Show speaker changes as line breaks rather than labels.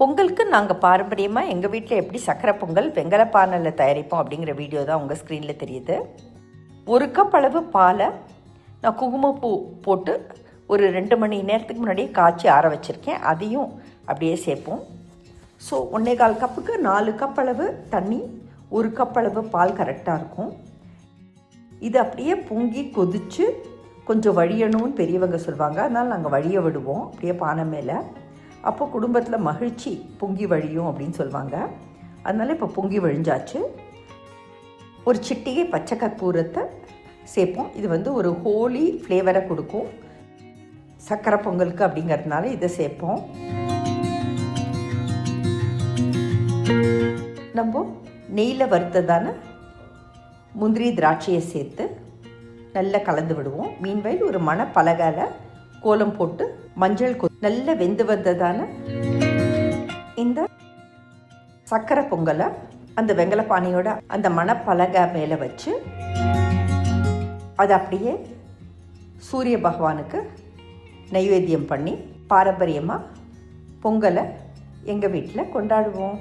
பொங்கலுக்கு நாங்கள் பாரம்பரியமாக எங்கள் வீட்டில் எப்படி சக்கரை பொங்கல் வெங்கல பானையில் தயாரிப்போம் அப்படிங்கிற வீடியோ தான் உங்கள் ஸ்க்ரீனில் தெரியுது. ஒரு கப் அளவு பாலை நான் குங்குமப்பூ போட்டு ஒரு ரெண்டு மணி நேரத்துக்கு முன்னாடியே காய்ச்சி ஆற வச்சுருக்கேன். அதையும் அப்படியே சேர்ப்போம். ஸோ ஒன்றே கால் கப்புக்கு நாலு கப் அளவு தண்ணி ஒரு கப் அளவு பால் கரெக்டாக இருக்கும். இது அப்படியே பொங்கி கொதித்து கொஞ்சம் வழியணும்னு பெரியவங்க சொல்லுவாங்க. அதனால் நாங்கள் வழிய விடுவோம். அப்படியே பானை மேலே. அப்போ குடும்பத்தில் மகிழ்ச்சி பொங்கி வழியும் அப்படின்னு சொல்லுவாங்க. அதனால் இப்போ பொங்கி வழிஞ்சாச்சு. ஒரு சிட்டிகை பச்சை கற்பூரத்தை சேர்ப்போம். இது வந்து ஒரு ஹோலி ஃப்ளேவரை கொடுக்கும். சக்கரை பொங்கலுக்கு அப்படிங்கிறதுனால இதை சேர்ப்போம். நம்ம நெய்யில் வறுத்ததான முந்திரி திராட்சையை சேர்த்து நல்லா கலந்து விடுவோம். மீன்வயல் ஒரு மணப்பலகால கோலம் போட்டு மஞ்சள் கொ நல்ல வெந்து வந்ததான இந்த சக்கரை பொங்கலை அந்த வெங்கலப்பானையோட அந்த மணப்பலகை மேலே வச்சு அதை அப்படியே சூரிய பகவானுக்கு நைவேத்தியம் பண்ணி பாரம்பரியமாக பொங்கலை எங்கள் வீட்டில் கொண்டாடுவோம்.